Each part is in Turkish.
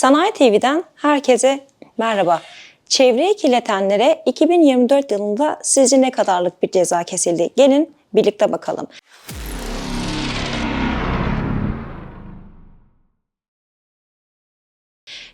Sanayi TV'den herkese merhaba. Çevreyi kirletenlere 2024 yılında sizce ne kadarlık bir ceza kesildi? Gelin birlikte bakalım.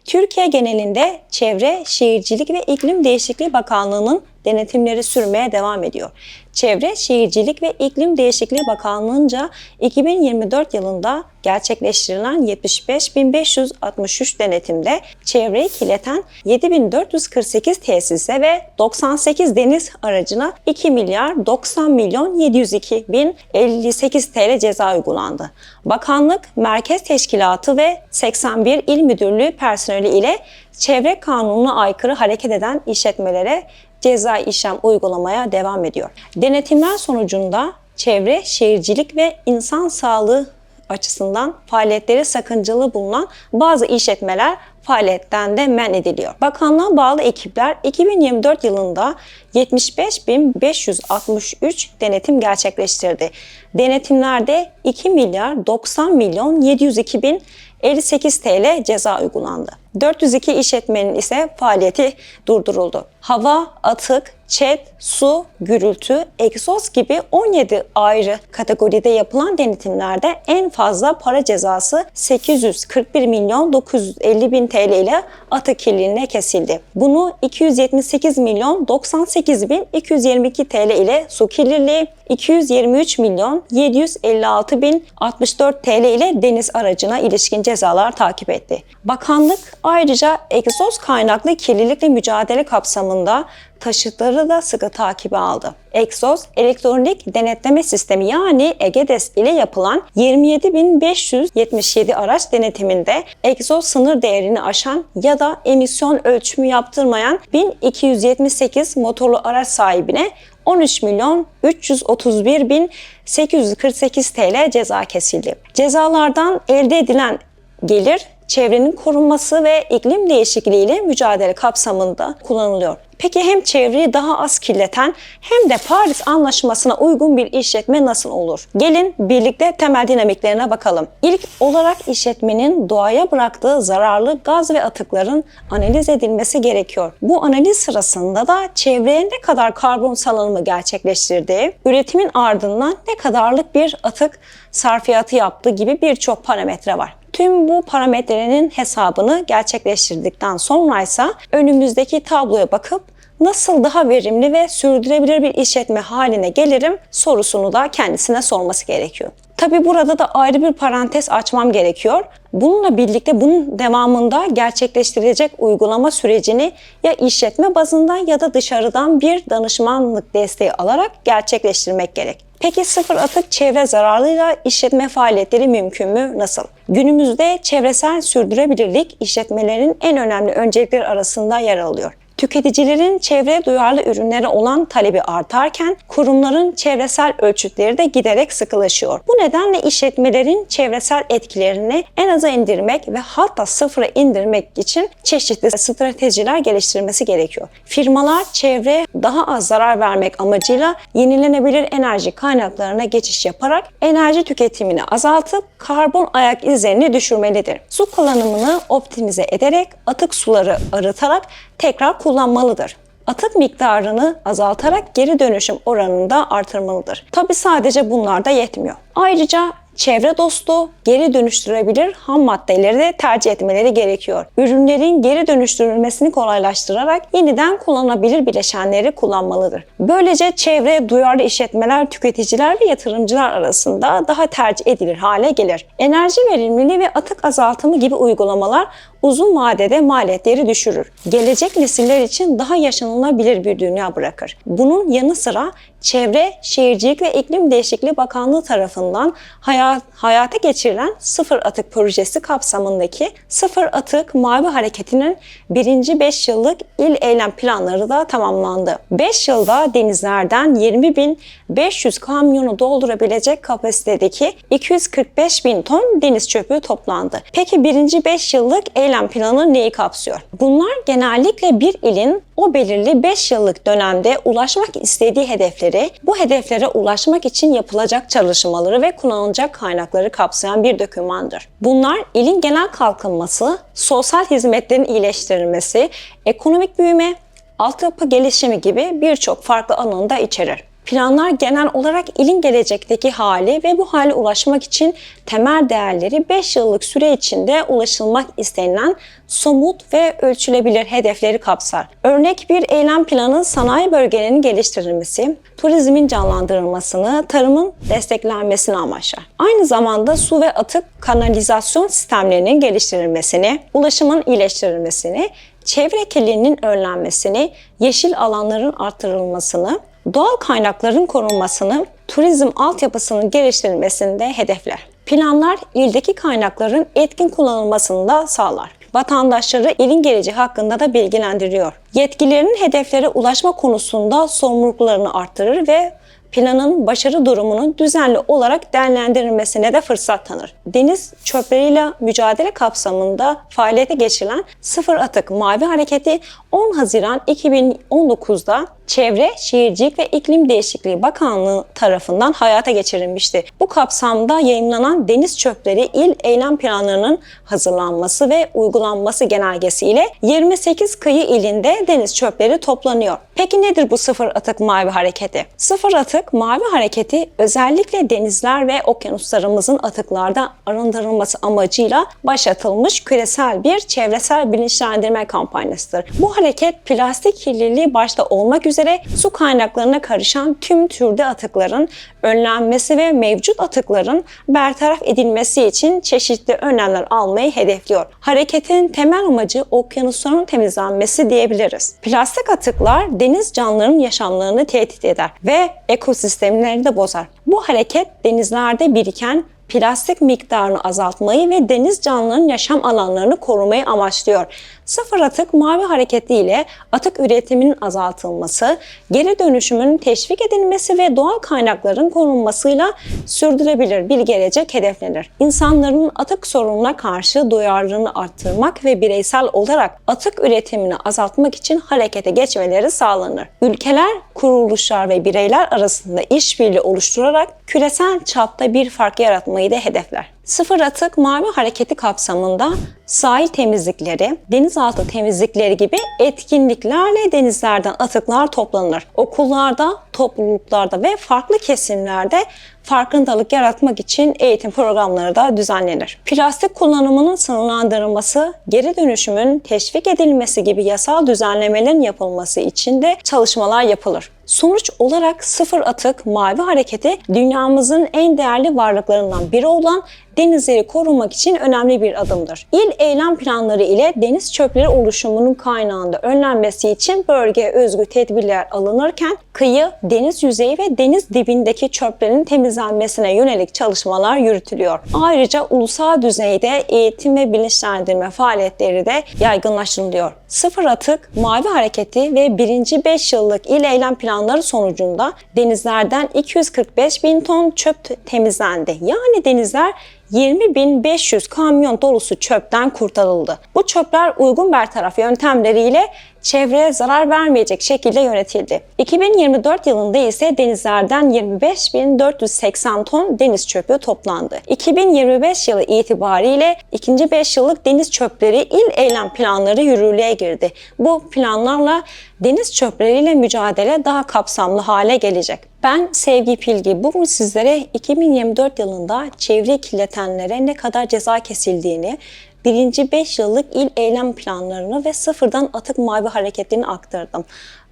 Türkiye genelinde Çevre, Şehircilik ve İklim Değişikliği Bakanlığı'nın denetimleri sürmeye devam ediyor. Çevre, Şehircilik ve İklim Değişikliği Bakanlığı'nca 2024 yılında gerçekleştirilen 75.563 denetimde çevreyi kirleten 7.448 tesise ve 98 deniz aracına 2 milyar 90 milyon 702 bin 58 TL ceza uygulandı. Bakanlık, Merkez Teşkilatı ve 81 il müdürlüğü personeli ile çevre kanununa aykırı hareket eden işletmelere ceza işlem uygulamaya devam ediyor. Denetimler sonucunda çevre, şehircilik ve insan sağlığı açısından faaliyetleri sakıncalı bulunan bazı işletmeler faaliyetten de men ediliyor. Bakanlığa bağlı ekipler 2024 yılında 75.563 denetim gerçekleştirdi. Denetimlerde 2 milyar 90 milyon 702 bin 58 TL ceza uygulandı. 402 işletmenin ise faaliyeti durduruldu. Hava, atık, çet, su, gürültü, egzoz gibi 17 ayrı kategoride yapılan denetimlerde en fazla para cezası 841 milyon 950 bin TL ile atık kirliliğine kesildi. Bunu 278 milyon 98 bin 222 TL ile su kirliliği, 223 milyon 756 bin 64 TL ile deniz aracına ilişkin cezalar takip etti. Bakanlık ayrıca egzoz kaynaklı kirlilikle mücadele kapsamında taşıtları da sıkı takibe aldı. Egzoz, elektronik denetleme sistemi yani EGEDES ile yapılan 27.577 araç denetiminde egzoz sınır değerini aşan ya da emisyon ölçümü yaptırmayan 1278 motorlu araç sahibine 13 milyon 331 bin 848 TL ceza kesildi. Cezalardan elde edilen gelir çevrenin korunması ve iklim değişikliği ile mücadele kapsamında kullanılıyor. Peki hem çevreyi daha az kirleten hem de Paris Anlaşması'na uygun bir işletme nasıl olur? Gelin birlikte temel dinamiklerine bakalım. İlk olarak işletmenin doğaya bıraktığı zararlı gaz ve atıkların analiz edilmesi gerekiyor. Bu analiz sırasında da çevreye ne kadar karbon salınımı gerçekleştirdiği, üretimin ardından ne kadarlık bir atık sarfiyatı yaptığı gibi birçok parametre var. Tüm bu parametrenin hesabını gerçekleştirdikten sonra ise önümüzdeki tabloya bakıp nasıl daha verimli ve sürdürülebilir bir işletme haline gelirim sorusunu da kendisine sorması gerekiyor. Tabi burada da ayrı bir parantez açmam gerekiyor. Bununla birlikte bunun devamında gerçekleştirilecek uygulama sürecini ya işletme bazında ya da dışarıdan bir danışmanlık desteği alarak gerçekleştirmek gerek. Peki sıfır atık çevre zararlıyla işletme faaliyetleri mümkün mü? Nasıl? Günümüzde çevresel sürdürülebilirlik işletmelerin en önemli öncelikleri arasında yer alıyor. Tüketicilerin çevre duyarlı ürünlere olan talebi artarken kurumların çevresel ölçütleri de giderek sıkılaşıyor. Bu nedenle işletmelerin çevresel etkilerini en aza indirmek ve hatta sıfıra indirmek için çeşitli stratejiler geliştirmesi gerekiyor. Firmalar çevre daha az zarar vermek amacıyla yenilenebilir enerji kaynaklarına geçiş yaparak enerji tüketimini azaltıp karbon ayak izlerini düşürmelidir. Su kullanımını optimize ederek atık suları arıtarak tekrar kullanmalıdır. Atık miktarını azaltarak geri dönüşüm oranını da artırmalıdır. Tabi sadece bunlar da yetmiyor. Ayrıca çevre dostu, geri dönüştürebilir ham maddeleri de tercih etmeleri gerekiyor. Ürünlerin geri dönüştürülmesini kolaylaştırarak yeniden kullanılabilir bileşenleri kullanmalıdır. Böylece çevre duyarlı işletmeler, tüketiciler ve yatırımcılar arasında daha tercih edilir hale gelir. Enerji verimliliği ve atık azaltımı gibi uygulamalar uzun vadede maliyetleri düşürür. Gelecek nesiller için daha yaşanılabilir bir dünya bırakır. Bunun yanı sıra Çevre, Şehircilik ve İklim Değişikliği Bakanlığı tarafından hayat, hayata geçirilen Sıfır Atık Projesi kapsamındaki Sıfır Atık Mavi Hareketi'nin birinci 5 yıllık il eylem planları da tamamlandı. 5 yılda denizlerden 20.500 kamyonu doldurabilecek kapasitedeki 245 bin ton deniz çöpü toplandı. Peki birinci 5 yıllık eylem eylem planı neyi kapsıyor? Bunlar genellikle bir ilin o belirli 5 yıllık dönemde ulaşmak istediği hedefleri, bu hedeflere ulaşmak için yapılacak çalışmaları ve kullanılacak kaynakları kapsayan bir dokümandır. Bunlar ilin genel kalkınması, sosyal hizmetlerin iyileştirilmesi, ekonomik büyüme, altyapı gelişimi gibi birçok farklı alanı da içerir. Planlar genel olarak ilin gelecekteki hali ve bu hale ulaşmak için temel değerleri 5 yıllık süre içinde ulaşılmak istenilen somut ve ölçülebilir hedefleri kapsar. Örnek bir eylem planı sanayi bölgelerinin geliştirilmesi, turizmin canlandırılmasını, tarımın desteklenmesini amaçlar. Aynı zamanda su ve atık kanalizasyon sistemlerinin geliştirilmesini, ulaşımın iyileştirilmesini, çevre kirliliğinin önlenmesini, yeşil alanların artırılmasını, doğal kaynakların korunmasını, turizm altyapısının geliştirilmesini de hedefler. Planlar ildeki kaynakların etkin kullanılmasını da sağlar. Vatandaşları ilin geleceği hakkında da bilgilendiriyor. Yetkililerin hedeflere ulaşma konusunda sorumluluklarını arttırır ve planın başarı durumunun düzenli olarak değerlendirilmesine de fırsat tanır. Deniz çöpleriyle mücadele kapsamında faaliyete geçirilen Sıfır Atık Mavi Hareketi 10 Haziran 2019'da Çevre, Şehircilik ve İklim Değişikliği Bakanlığı tarafından hayata geçirilmişti. Bu kapsamda yayınlanan deniz çöpleri il eylem planlarının hazırlanması ve uygulanması genelgesiyle 28 kıyı ilinde deniz çöpleri toplanıyor. Peki nedir bu sıfır atık mavi hareketi? Sıfır atık mavi hareketi özellikle denizler ve okyanuslarımızın atıklarda arındırılması amacıyla başlatılmış küresel bir çevresel bilinçlendirme kampanyasıdır. Bu hareket plastik kirliliği başta olmak üzere su kaynaklarına karışan tüm türde atıkların önlenmesi ve mevcut atıkların bertaraf edilmesi için çeşitli önlemler almayı hedefliyor. Hareketin temel amacı okyanusların temizlenmesi diyebiliriz. Plastik atıklar deniz canlılarının yaşamlarını tehdit eder ve ekosistemlerini de bozar. Bu hareket denizlerde biriken plastik miktarını azaltmayı ve deniz canlılarının yaşam alanlarını korumayı amaçlıyor. Sıfır atık mavi hareketiyle atık üretiminin azaltılması, geri dönüşümün teşvik edilmesi ve doğal kaynakların korunmasıyla sürdürülebilir bir gelecek hedeflenir. İnsanların atık sorununa karşı duyarlılığını arttırmak ve bireysel olarak atık üretimini azaltmak için harekete geçmeleri sağlanır. Ülkeler, kuruluşlar ve bireyler arasında işbirliği oluşturarak küresel çapta bir fark da hedefler. Sıfır Atık Mavi Hareketi kapsamında sahil temizlikleri, denizaltı temizlikleri gibi etkinliklerle denizlerden atıklar toplanır. Okullarda, topluluklarda ve farklı kesimlerde farkındalık yaratmak için eğitim programları da düzenlenir. Plastik kullanımının sınırlandırılması, geri dönüşümün teşvik edilmesi gibi yasal düzenlemelerin yapılması için de çalışmalar yapılır. Sonuç olarak sıfır atık mavi hareketi dünyamızın en değerli varlıklarından biri olan denizleri korumak için önemli bir adımdır. İl eylem planları ile deniz çöpleri oluşumunun kaynağında önlenmesi için bölgeye özgü tedbirler alınırken kıyı, deniz yüzeyi ve deniz dibindeki çöplerin temizlenmesine yönelik çalışmalar yürütülüyor. Ayrıca ulusal düzeyde eğitim ve bilinçlendirme faaliyetleri de yaygınlaştırılıyor. Sıfır Atık Mavi Hareketi ve 1. 5 yıllık il eylem planları sonucunda denizlerden 245 bin ton çöp temizlendi. Yani denizler 20.500 kamyon dolusu çöpten kurtarıldı. Bu çöpler uygun bertaraf yöntemleriyle çevreye zarar vermeyecek şekilde yönetildi. 2024 yılında ise denizlerden 25.480 ton deniz çöpü toplandı. 2025 yılı itibariyle ikinci 5 yıllık deniz çöpleri il eylem planları yürürlüğe girdi. Bu planlarla deniz çöpleriyle mücadele daha kapsamlı hale gelecek. Ben Sevgi Pilgi. Bugün sizlere 2024 yılında çevre kirletenlere ne kadar ceza kesildiğini, birinci 5 yıllık il eylem planlarını ve sıfırdan atık mavi hareketlerini aktardım.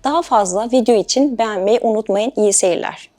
Daha fazla video için beğenmeyi unutmayın. İyi seyirler.